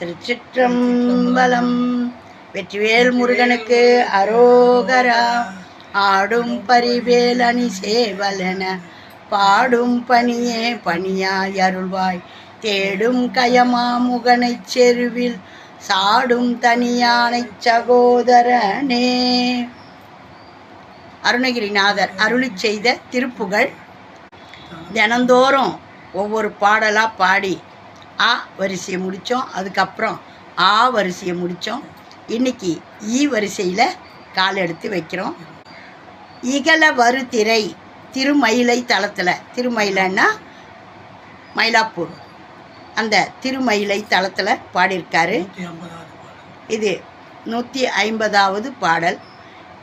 திருச்சிற்றம்பலம். வெற்றிவேல் முருகனுக்கு அரோகரா. ஆடும் பரிவேல் அணி சேவலென பாடும் பணியே பணியாய் அருள்வாய். தேடும் கயமா முகனைச் செருவில் சாடும் தனியானைச் சகோதரனே. அருணகிரிநாதர் அருளிச் செய்த திருப்புகழ் தினந்தோறும் ஒவ்வொரு பாடலாக பாடி ஆ வரிசையை முடித்தோம். அதுக்கப்புறம் ஆ வரிசையை முடித்தோம். இன்னைக்கு ஈ வரிசையில் கால் எடுத்து வைக்கிறோம். இகல வருத்திரை திருமயிலை தளத்தில். திருமயிலைன்னா மயிலாப்பூர். அந்த திருமயிலை தளத்தில் பாடியிருக்காரு. இது நூற்றி ஐம்பதாவது பாடல்.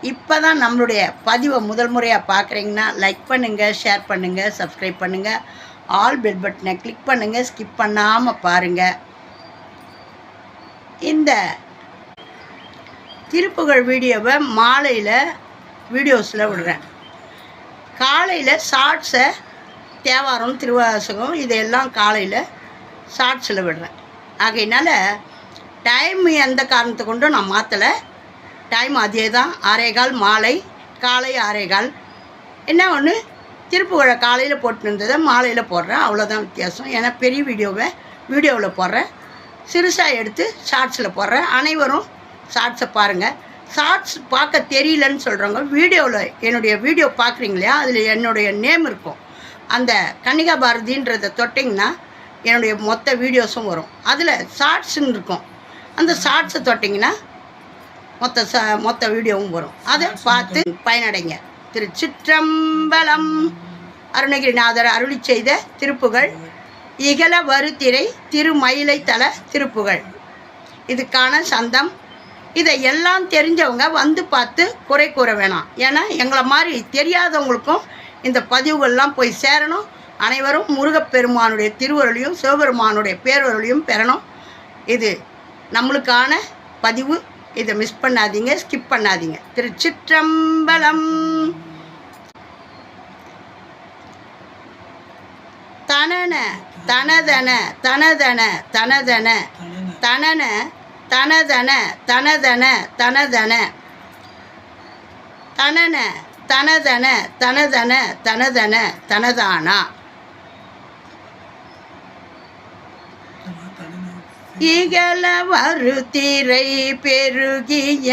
இப்போ தான் நம்மளுடைய பதிவை முதல் முறையாக பார்க்குறீங்கன்னா லைக் பண்ணுங்கள் ஷேர் பண்ணுங்கள் சப்ஸ்கிரைப் பண்ணுங்கள் ஆல் பெல் பட்டனை கிளிக் பண்ணுங்கள் ஸ்கிப் பண்ணாமல் பாருங்கள் இந்த திருப்புகழ் வீடியோவை மாலையில் வீடியோஸில் விடுறேன். காலையில் ஷார்ட்ஸை தேவாரம் திருவாசகம் இதையெல்லாம் காலையில் ஷார்ட்ஸில் விடுறேன். ஆகையினால டைம் எந்த காரணத்தை கொண்டும் நான் மாற்றலை டைம் அதே தான். ஆறேகால் மாலை காலை ஆறேகால் என்ன ஒன்று திருப்புகழை காலையில் போட்டுருந்ததை மாலையில் போடுறேன். அவ்வளோதான் வித்தியாசம். ஏன்னா பெரிய வீடியோவை வீடியோவில் போடுறேன். சிறுசாக எடுத்து ஷார்ட்ஸில் போடுறேன். அனைவரும் ஷார்ட்ஸை பாருங்கள் ஷார்ட்ஸ் பார்க்க தெரியலன்னு சொல்கிறவங்க வீடியோவில் என்னுடைய வீடியோ பார்க்குறீங்க இல்லையா? அதில் என்னுடைய நேம் இருக்கும். அந்த கன்னிகா பாரதின்றதை தொட்டிங்கன்னா என்னுடைய மொத்த வீடியோஸும் வரும். அதில் ஷார்ட்ஸுன்னு இருக்கும். அந்த ஷார்ட்ஸை தொட்டிங்கன்னா மொத்த ச மொத்த வீடியோவும் வரும். அதை பார்த்து பயனடைங்க. திருச்சிற்றம்பலம். அருணகிரிநாதர் அருளி செய்த திருப்புகள். இகல வருத்திரை திருமயிலை தல திருப்புகள். இதுக்கான சந்தம். இதை எல்லாம் தெரிஞ்சவங்க வந்து பார்த்து குறை கூற வேணாம். ஏன்னா எங்களை மாதிரி தெரியாதவங்களுக்கும் இந்த பதிவுகள்லாம் போய் சேரணும். அனைவரும் முருகப்பெருமானுடைய திருவருளையும் சிவபெருமானுடைய பேரருளையும் பெறணும். இது நம்மளுக்கான பதிவு. இதை மிஸ் பண்ணாதீங்க ஸ்கிப் பண்ணாதீங்க. திருச்சிற்றம்பலம். தனன தனதன தனதன தனதன தனன தனதன தனதன தனதன. தனன தனதன தனதன தனதன தனதானா? இகல வருத்திரை பெருகிய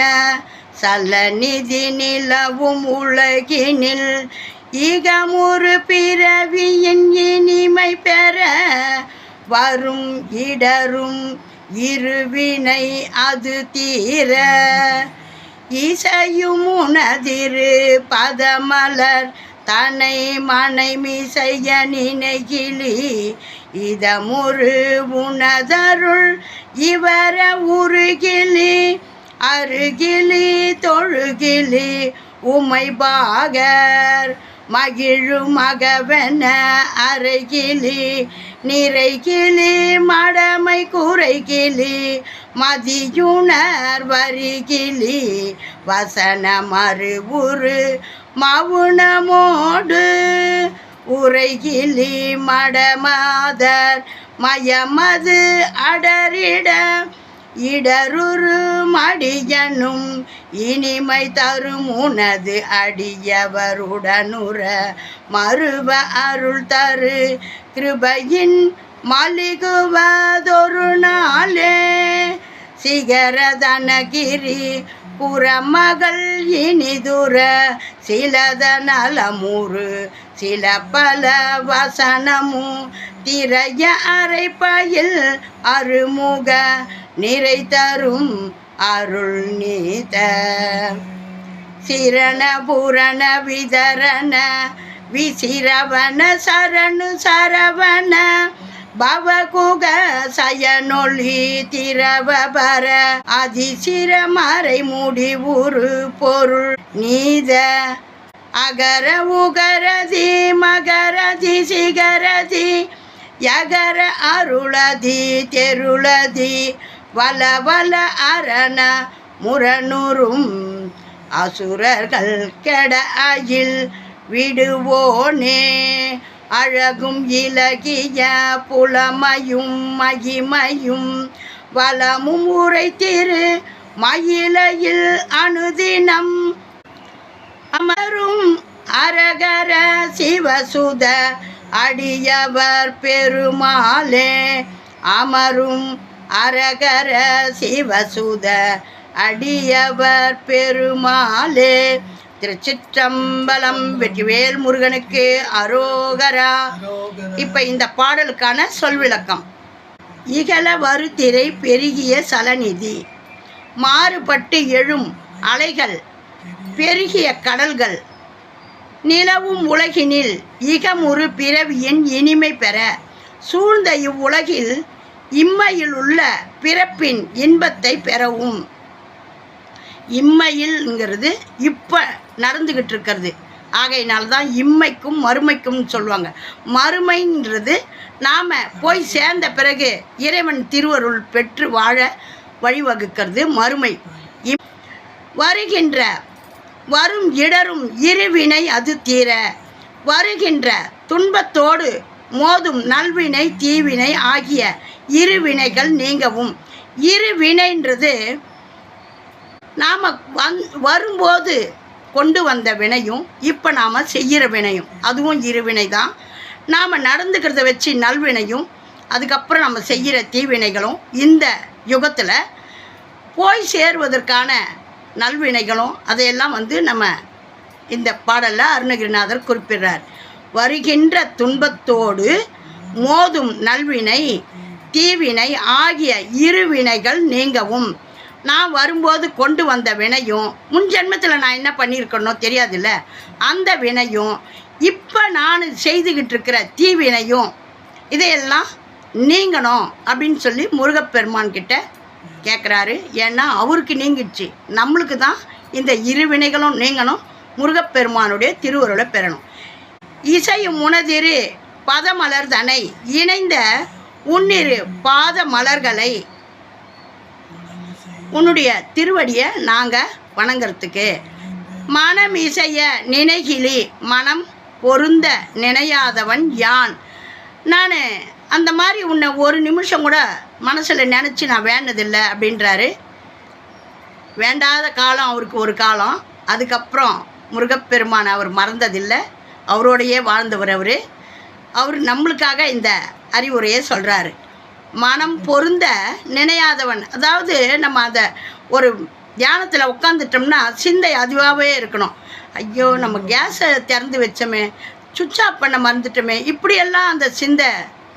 சலநிதி நிலவும் உலகினில் இகமுறு பிறவியின் இனிமை பெற வரும் இடரும் இருவினை அது தீர. இசையும் உனதிரு பதமலர் தனை மனைமிசைய நினைகிலி. இதமுரு உனதருள் இவர உருகிலி அருகிலி தொழுகிலி உமை பாகர். மகிழு மகவென அருகிலி நிறைகிலி மடமை குறைகிலி மதியுணர் வருகிலி வசன மறுவுரு மவுனமோடு உரைகிளி மடமாதர் மயமது அடரிட இடருரு மடியனும் இனிமை தரும் உனது அடியவருடனுற மறுவ அருள் தரு. கிருபையின் மலிகுவதொரு நாளே. சிகரதனகிரி புறமகள் இனிதுர சிலத நலமுறு. சில பல வசனமும் திரைய அரைப்பயில் அருமுக நிறை தரும் அருள் நீத சிரண புரண விதரண விசிரவன சரணு சரவண பவகுக சயனொளி திரவபர அதிசிரமறை முடிவுறு பொருள் நீத. அகர உகரதி மகரதி சிகரதி யகர அருளதி தெருளதி வல வல அரண முரணுறும். அசுரர்கள் கெட அயில் விடுவோனே. அழகும் இலகிய புலமையும் மகிமையும் வளமும் உரை திரு மயிலையில் அனுதினம் அமரும் அரகர சிவசுத அடியவர் பெருமாளே. அமரும் அரகர சிவசுத அடியவர் பெருமாளே. திருச்சிற்றம்பலம் வெற்றிவேல் முருகனுக்கு அரோகரா. இப்போ இந்த பாடலுக்கான சொல் விளக்கம் இகல வருத்திரை பெருகிய சலநிதி. மாறுபட்டு எழும் அலைகள் பெருகிய கடல்கள். நிலவும் உலகினில் இகமுறு பிறவியின் இனிமை பெற சூழ்ந்த இவ்வுலகில் இம்மையில் உள்ள பிறப்பின் இன்பத்தை பெறவும். இம்மையில்ங்கிறது இப்போ நடந்துக்கிட்டு இருக்கிறது ஆகையினால்தான் இம்மைக்கும் மறுமைக்கும் சொல்லுவாங்க. மறுமைன்றது நாம் போய் சேர்ந்த பிறகு இறைவன் திருவருள் பெற்று வாழ வழிவகுக்கிறது மறுமை. வருகின்ற வரும் இடரும் இருவினை அது தீர. வருகின்ற துன்பத்தோடு மோதும் நல்வினை தீவினை ஆகிய இரு வினைகள் நீங்கவும். இருவினைன்றது நாம் வந் வரும்போது கொண்டு வந்த வினையும் இப்போ நாம் செய்கிற வினையும். அதுவும் இருவினை தான் நாம் நடந்துக்கிறத வச்சு நல்வினையும் அதுக்கப்புறம் நம்ம செய்கிற தீவினைகளும் இந்த யுகத்தில் போய் சேருவதற்கான நல்வினைகளும் அதையெல்லாம் வந்து நம்ம இந்த பாடலில் அருணகிரிநாதர் குறிப்பிடுறார். வருகின்ற துன்பத்தோடு மோதும் நல்வினை தீவினை ஆகிய இருவினைகள் நீங்கவும். நான் வரும்போது கொண்டு வந்த வினையும் முன் ஜென்மத்தில் நான் என்ன பண்ணியிருக்கணும் தெரியாதுல்ல? அந்த வினையும் இப்போ நான் செய்துக்கிட்டு இருக்கிற தீவினையும் இதையெல்லாம் நீங்கணும் அப்படின்னு சொல்லி முருகப்பெருமான்கிட்ட கேட்குறாரு ஏன்னா அவருக்கு நீங்கிடுச்சு. நம்மளுக்கு தான் இந்த இரு வினைகளும் நீங்கணும். முருகப்பெருமானுடைய திருவுருளை பெறணும். இசையும் உணதிரு பதமலர் தனை இணைந்த உன்னிரு பாத மலர்களை உன்னுடைய திருவடியை நாங்கள் வணங்குறதுக்கு. மனம் இசைய நினைகிலி மனம் பொருந்த நினையாதவன் யான்? நான் அந்த மாதிரி உன்னை ஒரு நிமிஷம் கூட மனசில் நினச்சி நான் வேண்டதில்லை அப்படின்றாரு. வேண்டாத காலம் அவருக்கு ஒரு காலம். அதுக்கப்புறம் முருகப்பெருமான் அவர் மறந்ததில்லை. அவரோடையே வாழ்ந்தவர் அவர். அவர் நம்மளுக்காக இந்த அறிவுரையை சொல்கிறாரு மனம் பொருந்த நினையாதவன். அதாவது நம்ம அதை ஒரு தியானத்தில் உட்காந்துட்டோம்னா சிந்தை அதுவாகவே இருக்கணும். ஐயோ நம்ம கேஸை திறந்து வச்சோமே சுவிட்ச் ஆஃப் பண்ண மறந்துட்டோமே இப்படியெல்லாம் அந்த சிந்தை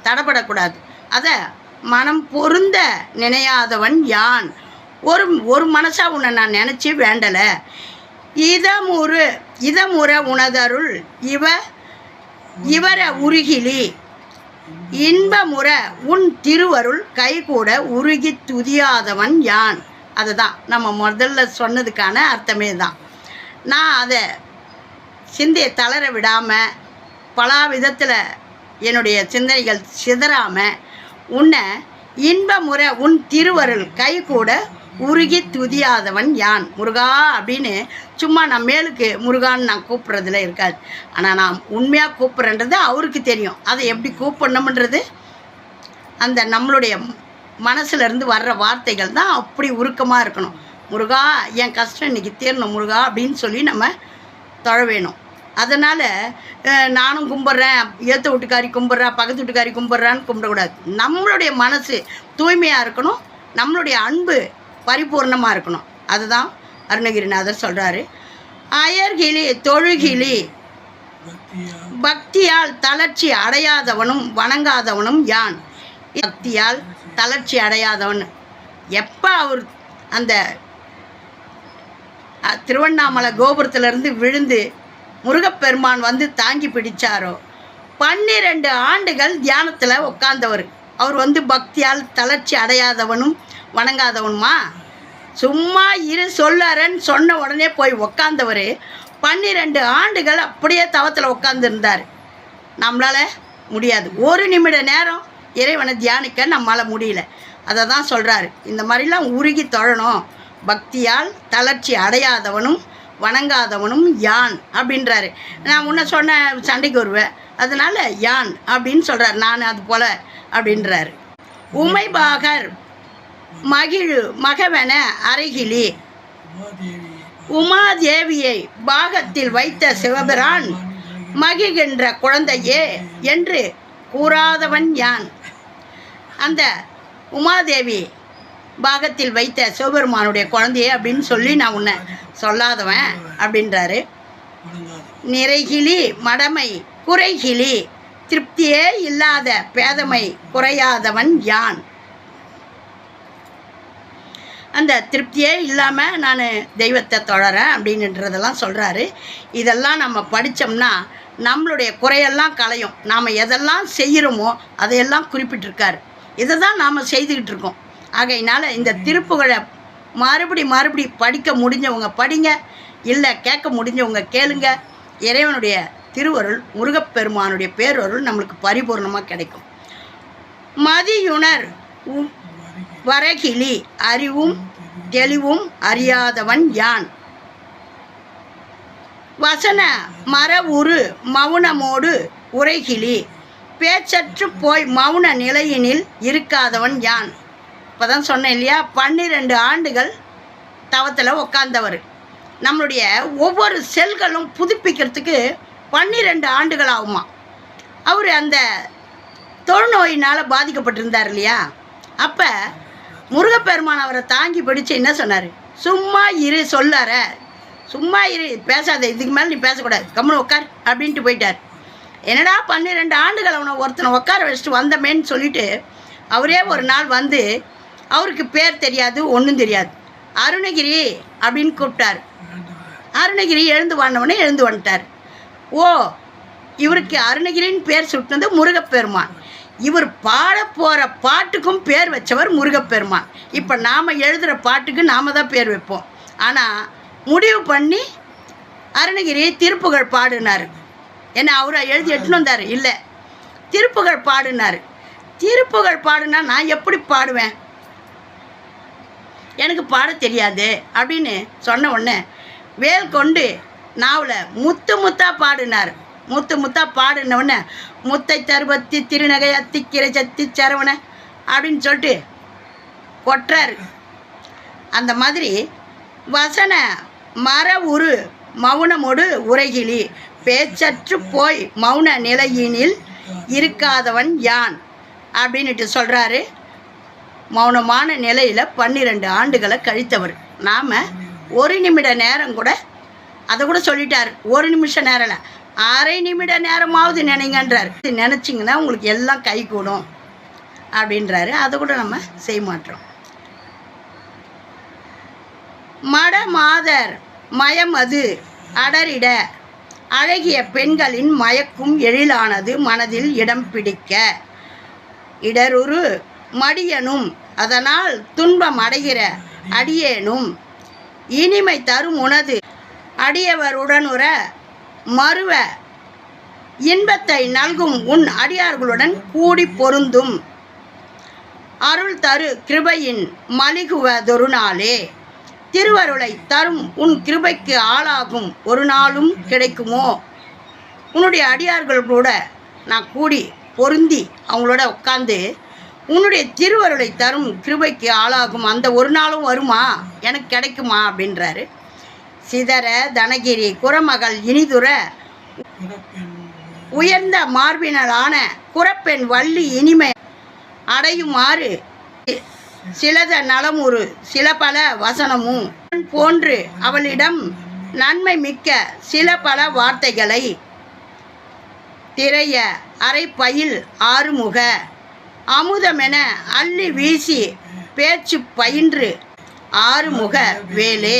தடப்படக்கூடாது. அதை மனம் பொருந்த நினையாதவன் யான்? ஒரு ஒரு மனசாக உன்னை நான் நினச்சி வேண்டலை. இதமுறு இதமுற உணதருள் இவ இவர உருகிலி. இன்பமுற உன் திருவருள் கைகூட உருகி துதியாதவன் யான்? அதுதான். நம்ம முதல்ல சொன்னதுக்கான அர்த்தமே தான். நான் அதை சிந்தையை தளர விடாமல் பல விதத்தில் என்னுடைய சிந்தனைகள் சிதறாமல் உன்னை இன்பமுறை உன் திருவருள் கைகூட உருகி துதியாதவன் யான்? முருகா அப்படின்னு சும்மா நான் மேலுக்கு முருகான்னு நான் கூப்பிட்றதுல இருக்காது. ஆனால் நான் உண்மையாக கூப்பிட்றன்றது அவருக்கு தெரியும். அதை எப்படி கூப்பிடணும்ன்றது அந்த நம்மளுடைய மனசுலேருந்து வர்ற வார்த்தைகள் தான் அப்படி உருக்கமாக இருக்கணும். முருகா என் கஷ்டம் இன்றைக்கி தீரணும் முருகா அப்படின்னு சொல்லி நம்ம தொழ வேணும் அதனால் நானும் கும்பிட்றேன். ஏற்ற வீட்டுக்காரி கும்பிட்றா பக்கத்து வீட்டுக்காரி கும்பிட்றான்னு கும்பிடக்கூடாது. நம்மளுடைய மனசு தூய்மையாக இருக்கணும். நம்மளுடைய அன்பு பரிபூர்ணமாக இருக்கணும். அதுதான் அருணகிரிநாதர் சொல்கிறாரு அயர்கிளி தொழுகிளி. பக்தியால் தளர்ச்சி அடையாதவனும் வணங்காதவனும் யான்? பக்தியால் தளர்ச்சி அடையாதவன். எப்போ அவர் அந்த திருவண்ணாமலை கோபுரத்திலிருந்து விழுந்து முருகப்பெருமான் வந்து தாங்கி பிடிச்சாரோ? பன்னிரெண்டு ஆண்டுகள் தியானத்தில் உட்கார்ந்தவர். அவர் வந்து பக்தியால் தளர்ச்சி அடையாதவனும் வணங்காதவனுமா? சும்மா இரு சொல்லறன்னு சொன்ன உடனே போய் உக்காந்தவர். பன்னிரெண்டு ஆண்டுகள் அப்படியே தவத்தில் உட்காந்துருந்தார் நம்மளால் முடியாது. ஒரு நிமிட நேரம் இறைவனை தியானிக்க நம்மளால் முடியல. அதை தான் சொல்கிறாரு இந்த மாதிரிலாம் உருகி தொழணும். பக்தியால் தளர்ச்சி அடையாதவனும் வணங்காதவனும் யான் அப்படின்றாரு. நான் முன்ன சொன்ன சண்டைக்கு வருவேன். அதனால் யான் அப்படின்னு சொல்கிறார் நான் அது போல் அப்படின்றார். உமைபாகர் மகிழு மகவென அருகிலி உமாதேவியை பாகத்தில் வைத்த சிவபிரான் மகிழ்கின்ற குழந்தையே என்று கூறாதவன் யான்? அந்த உமாதேவி பாகத்தில் வைத்த சிவபெருமானுடைய குழந்தையே அப்படின்னு சொல்லி நான் உன்னை சொல்லாதவன் அப்படின்றாரு. நிறைகிளி மடமை குறைகிளி திருப்தியே இல்லாத பேதமை குறையாதவன் யான்? அந்த திருப்தியே இல்லாமல் நான் தெய்வத்தை தொடரேன் அப்படின்றதெல்லாம் சொல்கிறாரு இதெல்லாம் நம்ம படித்தோம்னா நம்மளுடைய குறையெல்லாம் களையும். நாம் எதெல்லாம் செய்கிறோமோ அதையெல்லாம் குறிப்பிட்டிருக்காரு. இதை தான் நாம் செய்துக்கிட்டு இருக்கோம். ஆகையினால இந்த திருப்புகழை மறுபடி மறுபடி படிக்க முடிஞ்சவங்க படிங்க. இல்லை கேட்க முடிஞ்சவங்க கேளுங்க. இறைவனுடைய திருவருள் முருகப்பெருமானுடைய பேரருள் நம்மளுக்கு பரிபூர்ணமாக கிடைக்கும். மதியுணர் உ- வரகிளி அறிவும் தெளிவும் அறியாதவன் யான்? வசன மர உரு மௌனமோடு உரைகிளி பேச்சற்று போய் மௌன நிலையினில் இருக்காதவன் யான்? இப்போ தான் சொன்னேன் இல்லையா? பன்னிரெண்டு ஆண்டுகள் தவத்தில் உட்காந்தவர் நம்மளுடைய ஒவ்வொரு செல்களும் புதுப்பிக்கிறதுக்கு பன்னிரெண்டு ஆண்டுகள் ஆகுமா அவர் அந்த தொழுநோயினால் பாதிக்கப்பட்டிருந்தார் இல்லையா? அப்போ முருகப்பெருமான் அவரை தாங்கி பிடிச்சு என்ன சொன்னார்? சும்மா இரு சொல்லார சும்மா இரு பேசாத. இதுக்கு மேலே நீ பேசக்கூடாது. கம்முன்னு உட்கார் அப்படின்ட்டு போயிட்டார். என்னடா பன்னிரெண்டு ஆண்டுகள் அவனை ஒருத்தனை உட்கார வச்சுட்டு வந்தமேன்னு சொல்லிட்டு அவரே ஒரு நாள் வந்து அவருக்கு பேர் தெரியாது ஒன்றும் தெரியாது. அருணகிரி அப்படின்னு கூப்பிட்டார். அருணகிரி எழுந்து வாண்டவனே எழுந்து வந்துட்டார். ஓ இவருக்கு அருணகிரின்னு பேர் சுட்டினது முருகப்பெருமான். இவர் பாட போகிற பாட்டுக்கும் பேர் வச்சவர் முருகப்பெருமான். இப்போ நாம் எழுதுகிற பாட்டுக்கு நாம் தான் பேர் வைப்போம். ஆனால் முடிவு பண்ணி அருணகிரி திருப்புகழ் பாடினார். ஏன்னா அவரை எழுதி எட்டுன்னு வந்தார். இல்லை திருப்புகழ் பாடினார். திருப்புகழ் பாடுனா நான் எப்படி பாடுவேன்? எனக்கு பாட தெரியாது அப்படின்னு சொன்ன உடனே வேல் கொண்டு நாவில் முத்து முத்தா பாடினார். முத்து முத்தா பாடினவுடனே முத்தை தருபத்தி திருநகை அத்திக்கிரை சத்தி சரவண அப்படின்னு சொல்லிட்டு கொட்டுறாரு. அந்த மாதிரி வசன மர உரு மௌனமோடு உரைகிளி பேச்சற்று போய் மௌன நிலையினில் இருக்காதவன் யான்? அப்படின்ட்டு சொல்கிறாரு மௌனமான நிலையில் பன்னிரெண்டு ஆண்டுகளை கழித்தவர். நாம் ஒரு நிமிட நேரம் கூட அதை கூட சொல்லிட்டார். ஒரு நிமிஷம் நேரம் அரை நிமிட நேரமாவது நினைங்கன்றார். நினச்சிங்கன்னா உங்களுக்கு எல்லாம் கை கூடும். அப்படின்றாரு. அதை கூட நம்ம செய்ய மாட்டோம் மட மாதர் மயமது அடரிட. அழகிய பெண்களின் மயக்கும் எழிலானது மனதில் இடம் பிடிக்க. இடருரு மடியனும் அதனால் துன்பம் அடைகிற அடியேனும். இனிமை தரும் உனது அடியவருடனுற மறுவ இன்பத்தை நல்கும் உன் அடியார்களுடன் கூடி பொருந்தும். அருள் தரு கிருபையின் மலிகுவதொரு நாளே திருவருளை தரும் உன் கிருபைக்கு ஆளாகும் ஒரு நாளும் கிடைக்குமோ? உன்னுடைய அடியார்கள் கூட நான் கூடி பொருந்தி அவங்களோட உட்காந்து உன்னுடைய திருவருளை தரும் கிருபைக்கு ஆளாகும் அந்த ஒரு நாளும் வருமா? எனக்கு கிடைக்குமா? அப்படின்றாரு. சிதற தனகிரி குரமகள் இனிதுர உயர்ந்த மார்பினலான குரப்பெண் வள்ளி இனிமை அடையுமாறு சிலத நலமுறு சில பல வசனமும் போன்று அவளிடம் நன்மை மிக்க சில பல வார்த்தைகளை திரைய அரைப்பயில் ஆறுமுக. அமுதமென அள்ளி வீசி பேச்சு பயின்று ஆறுமுக வேலே.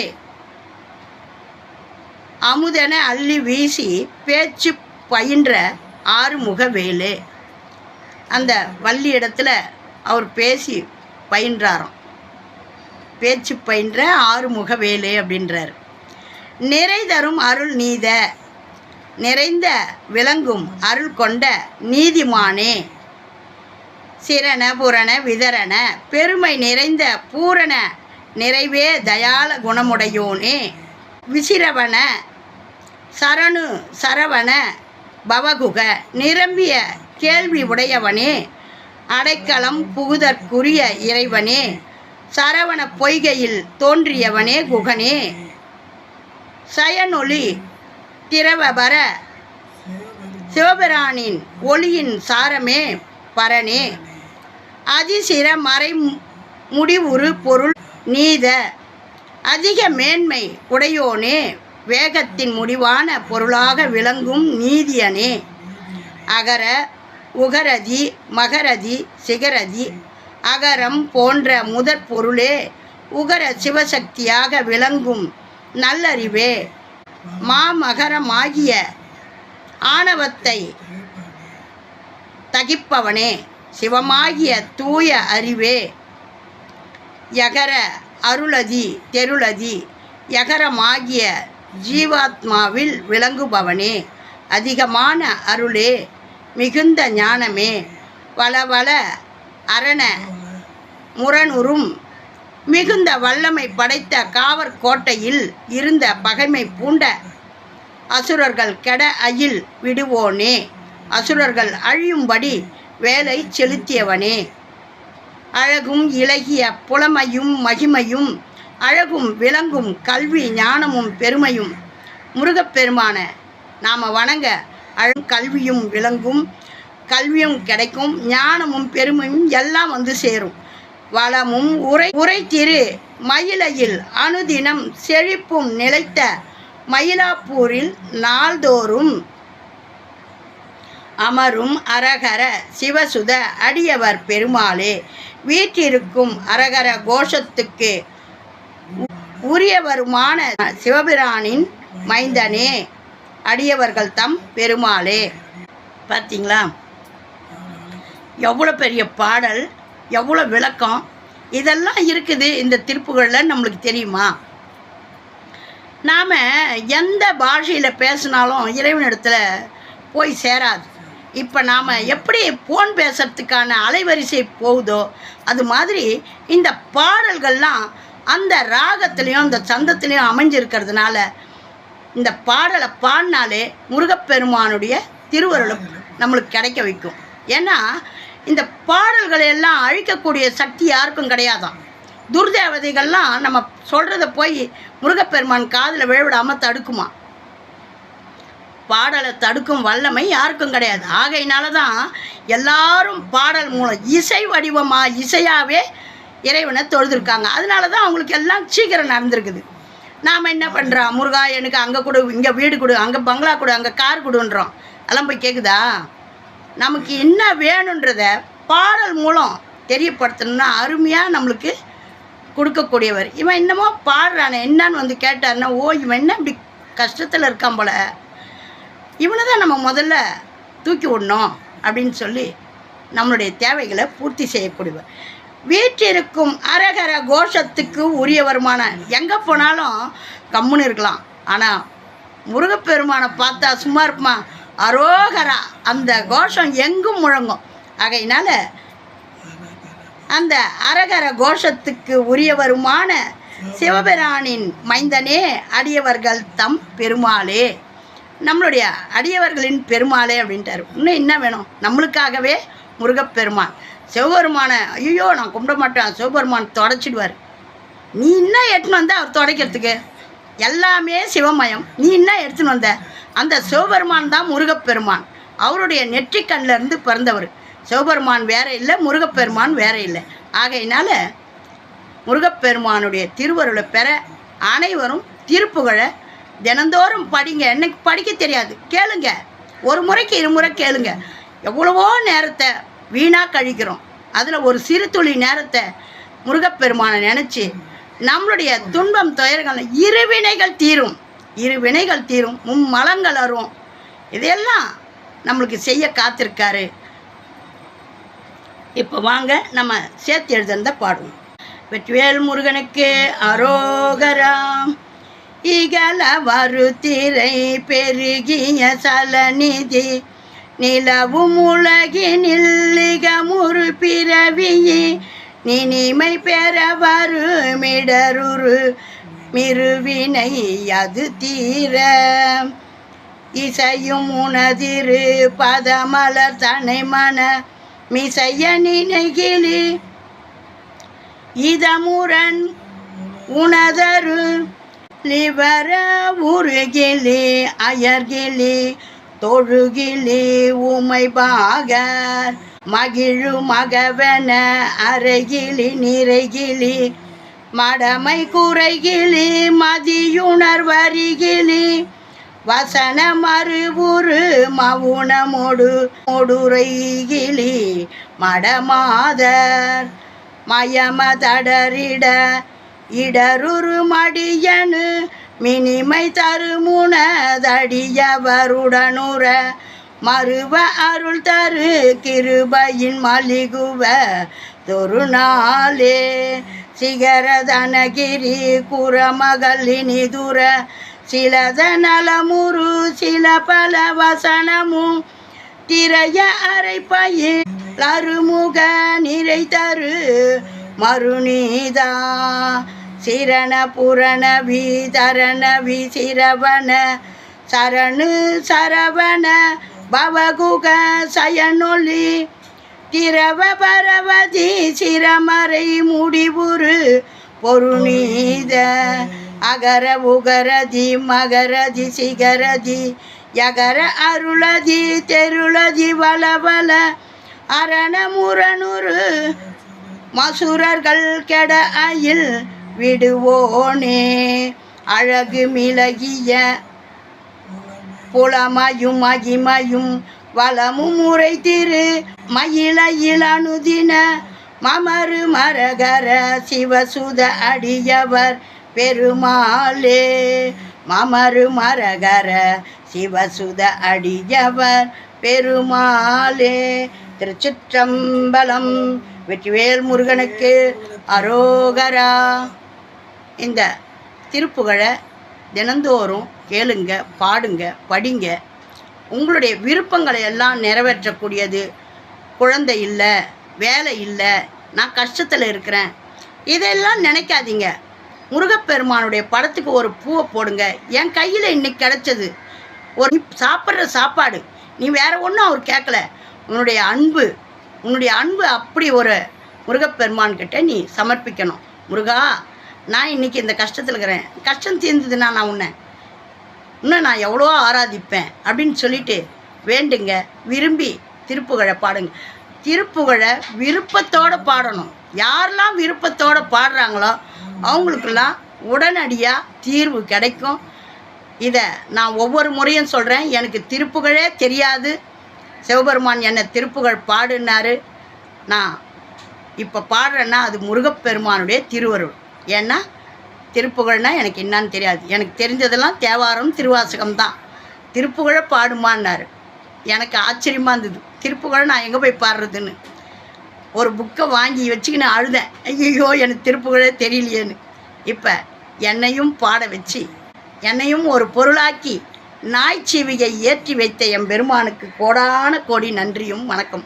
அமுதென அள்ளி வீசி பேச்சு பயின்ற ஆறுமுக வேலு. அந்த வள்ளி இடத்துல அவர் பேசி பயின்றாராம். பேச்சு பயின்ற ஆறுமுக வேலு அப்படின்றார். நிறை தரும் அருள் நீத நிறைந்த விளங்கும் அருள் கொண்ட நீதிமானே. சிரண புரண விதரண பெருமை நிறைந்த பூரண நிறைவே தயால குணமுடையோனே. விசிரவன சரணு சரவண பவகுக நிரம்பிய கேள்வி உடையவனே அடைக்கலம் புகுதற்குரிய இறைவனே சரவண பொய்கையில் தோன்றியவனே குகனே. சயனொளி திரவபர சிவபிரானின் ஒளியின் சாரமே பரனே. அதிசிர மறை முடிவுறு பொருள் நீத அதிக மேன்மை உடையோனே. வேகத்தின் முடிவான பொருளாக விளங்கும் நீதியனே. அகர உகரதி மகரதி சிகரதி அகரம் போன்ற முதற் பொருளே உகர சிவசக்தியாக விளங்கும் நல்லறிவே. மாமகரமாகிய ஆணவத்தை தகிப்பவனே சிவமாகிய தூய அறிவே. யகர அருளதி தெருளதி யகரமாகிய ஜீவாத்மாவில் விளங்குபவனே. அதிகமான அருளே மிகுந்த ஞானமே. வளவள அரண முரணுறும் மிகுந்த வல்லமை படைத்த காவற்கோட்டையில் இருந்த பகைமை பூண்ட அசுரர்கள் கெட அயில் விடுவோனே. அசுரர்கள் அழியும்படி வேலை செலுத்தியவனே. அழகும் இலகிய புலமையும் மகிமையும் அழகும் விளங்கும் கல்வி ஞானமும் பெருமையும் முருகப்பெருமான நாம் வணங்க. அழகும் கல்வியும் விளங்கும் கல்வியும் கிடைக்கும் ஞானமும் பெருமையும் எல்லாம் வந்து சேரும். வளமும் உரை உரை திரு மயிலையில் அனுதினம் செழிப்பும் நிலைத்த மயிலாப்பூரில் நாள்தோறும் அமரும் அரகர சிவசுத அடியவர் பெருமாளே. வீற்றிருக்கும் அரகர கோஷத்துக்கு உரியவருமான சிவபிரானின் மைந்தனே அடியவர்கள் தம் பெருமாளே. பார்த்தீங்களா எவ்வளோ பெரிய பாடல் எவ்வளோ விளக்கம். இதெல்லாம் இருக்குது இந்த திருப்புகளில் நம்மளுக்கு தெரியுமா? நாம் எந்த பாஷையில் பேசினாலும் இறைவனிடத்தில் போய் சேராது. இப்போ நாம் எப்படி ஃபோன் பேசுறதுக்கான அலைவரிசை போகுதோ அது மாதிரி இந்த பாடல்கள்லாம் அந்த ராகத்துலேயும் அந்த சந்தத்துலேயும் அமைஞ்சிருக்கிறதுனால இந்த பாடலை பாடினாலே முருகப்பெருமானுடைய திருவருளும் நம்மளுக்கு கிடைக்க வைக்கும். ஏன்னா இந்த பாடல்களை எல்லாம் அழிக்கக்கூடிய சக்தி யாருக்கும் கிடையாதாம் துர்தேவதைகள்லாம் நம்ம சொல்கிறத போய் முருகப்பெருமான் காதில் விழவிடாமல் தடுக்குமா? பாடலை தடுக்கும் வல்லமை யாருக்கும் கிடையாது. ஆகையினால தான் எல்லாரும் பாடல் மூலம் இசை வடிவமாக இசையாகவே இறைவனை தொழுதுருக்காங்க. அதனால தான் அவங்களுக்கு எல்லாம் சீக்கிரம் நடந்திருக்குது. நாம் என்ன பண்ணுறோம் முருகா எனக்கு அங்கே கொடு இங்கே வீடு கொடு அங்கே பங்களா கொடு அங்கே கார் கொடுன்றோம். அதெல்லாம் போய் கேட்குதா நமக்கு என்ன வேணுன்றத பாடல் மூலம் தெரியப்படுத்தணும்னா அருமையாக நம்மளுக்கு கொடுக்கக்கூடியவர். இவன் என்னமோ பாடுறானே என்னன்னு வந்து கேட்டாருன்னா ஓ இவன் என்ன இப்படி கஷ்டத்தில் இருக்கான் போல? இவனை தான் நம்ம முதல்ல தூக்கி விடணும். அப்படின்னு சொல்லி நம்மளுடைய தேவைகளை பூர்த்தி செய்யக்கூடியவர். வீற்றிருக்கும் அரகர கோஷத்துக்கு உரியவருமான எங்கே போனாலும் கம்முன்னு இருக்கலாம். ஆனால் முருகப்பெருமானை பார்த்தா சும்மா இருப்பமா? அரோகரா. அந்த கோஷம் எங்கும் முழங்கும். ஆகையினால அந்த அரகர கோஷத்துக்கு உரியவருமான சிவபெருமானின் மைந்தனே அடியவர்கள் தம் பெருமாளே. நம்மளுடைய அடியவர்களின் பெருமாளே அப்படின்ட்டார். இன்னும் என்ன வேணும்? நம்மளுக்காகவே முருகப்பெருமான். சிவபெருமானை ஐயோ நான் கும்பிட மாட்டேன். சிவபெருமான் தொடச்சிடுவார். நீ என்ன எடுத்துன்னு வந்த அவர் தொடைக்கிறதுக்கு? எல்லாமே சிவமயம். நீ என்ன எடுத்துன்னு வந்த? அந்த சிவபெருமான் தான் முருகப்பெருமான். அவருடைய நெற்றிக்கண்ணிலேருந்து பிறந்தவர். சிவபெருமான் வேற இல்லை முருகப்பெருமான் வேற இல்லை. ஆகையினால முருகப்பெருமானுடைய திருவருளை பெற அனைவரும் திருப்புகழை தினந்தோறும் படிங்க. எனக்கு படிக்க தெரியாது. கேளுங்க. ஒரு முறைக்கு இருமுறை கேளுங்க. எவ்வளவோ நேரத்தை வீணாக கழிக்கிறோம். அதில் ஒரு சிறு துளி நேரத்தை முருகப்பெருமானை நினச்சி நம்மளுடைய துன்பம் துயர்கள் இரு வினைகள் தீரும். இரு வினைகள் தீரும் மும்மலங்கள் அரும் இதையெல்லாம் நம்மளுக்கு செய்ய காத்திருக்காரு. இப்போ வாங்க நம்ம சேர்த்து எழுதுறத பாடுவோம். வெற்றிவேல் முருகனுக்கு அரோகராம் இகல வருத்திரை பெருகிய சலநிதி நிலவும் உலகினில் முறு பிறவியே நினிமை பெற வருமிடருரு. மிருவினை அது தீர இசையும் உனதிரு பதமலர் தனை மன மிசைய நினைகிலி. இதமுரன் உணதரு லிவர உருகிலி அயர்கிலி தொழுகிலே உமை பாகர் மகிழு மகவன அரைகிலி நிறைகிலி மடமை குறைகிலி மதியுணர்வரிகிலி வசன மறுபுரு மவுனமொடு மொடுரைகிலி மடமாதர் மயமதடரிட இடருரு மடியனு மினிமை தருமுனதடியவருடனுற மறுவ அருள் தரு கிருபையின் மலிகுவ தொருநாளே. சிகரதனகிரி குரமகளினிதுர சிலத நலமுரு சில பல வசனமும் திரைய அரைப்பயில் அருமுக நிறை தரு மருநீதா. சிரண புரண வீதரண விசிரவண சரணு சரவண பவகுக சயனொலி திரவ பரவதி சிரமறை முடிவுரு பொருணீத அகர உகரதி மகரதி சிகரதி யகர அருளதி தெருளதி வளவல அரண முரணுரு மசுரர்கள் கெட அயில் விடுவோனே. அழகு மிளகிய புலமையும் மகிமையும் வளமும் முறை திரு மயில இளனுதின மமரு மரகர சிவசுத அடியவர் பெருமாளே. மமரு மரகர சிவசுத அடியவர் பெருமாளே. திருச்சிற்றம்பலம் வெற்றிவேல் முருகனுக்கு அரோகரா. இந்த திருப்புகழை தினந்தோறும் கேளுங்க பாடுங்க படிங்க. உங்களுடைய விருப்பங்களை எல்லாம் நிறைவேற்றக்கூடியது. குழந்தை இல்லை வேலை இல்லை நான் கஷ்டத்தில் இருக்கிறேன். இதெல்லாம் நினைக்காதீங்க. முருகப்பெருமானுடைய படத்துக்கு ஒரு பூவை போடுங்க. என் கையில் இன்னைக்கு கிடச்சது. ஒரு சாப்பிட்ற சாப்பாடு. நீ வேறு ஒன்றும் அவர் கேட்கல உன்னுடைய அன்பு உன்னுடைய அன்பு அப்படி ஒரு முருகப்பெருமான்கிட்ட நீ சமர்ப்பிக்கணும். முருகா நான் இன்னைக்கு இந்த கஷ்டத்தில் இருக்கிறேன். கஷ்டம் தீர்ந்ததுன்னா நான் உன்னை. இன்னும் நான் எவ்வளோ ஆராதிப்பேன் அப்படின்னு சொல்லிட்டு வேண்டுங்க. விரும்பி திருப்புகழை பாடுங்க. திருப்புகழை விருப்பத்தோடு பாடணும். யாரெல்லாம் விருப்பத்தோடு பாடுறாங்களோ அவங்களுக்கெல்லாம் உடனடியாக தீர்வு கிடைக்கும். இதை நான் ஒவ்வொரு முறையும் சொல்கிறேன் எனக்கு திருப்புகழே தெரியாது. சிவபெருமான் என்னை திருப்புகழ் பாடுனாரு. நான் இப்போ பாடுறேன்னா அது முருகப்பெருமானுடைய திருவருள். ஏன்னா திருப்புகழ்னா எனக்கு என்னன்னு தெரியாது. எனக்கு தெரிஞ்சதெல்லாம் தேவாரம் திருவாசகம் தான். திருப்புகழை பாடுமான்னாரு. எனக்கு ஆச்சரியமாக இருந்தது. திருப்புகழை நான் எங்கே போய் பாடுறதுன்னு. ஒரு புக்கை வாங்கி வச்சுக்கின்னு அழுதேன். ஐயோ எனக்கு திருப்புகழே தெரியலையேன்னு. இப்போ என்னையும் பாட வச்சு என்னையும் ஒரு பொருளாக்கி நாய்ச்சீவியை ஏற்றி வைத்த என் பெருமானுக்கு கோடான கோடி நன்றியும் வணக்கம்.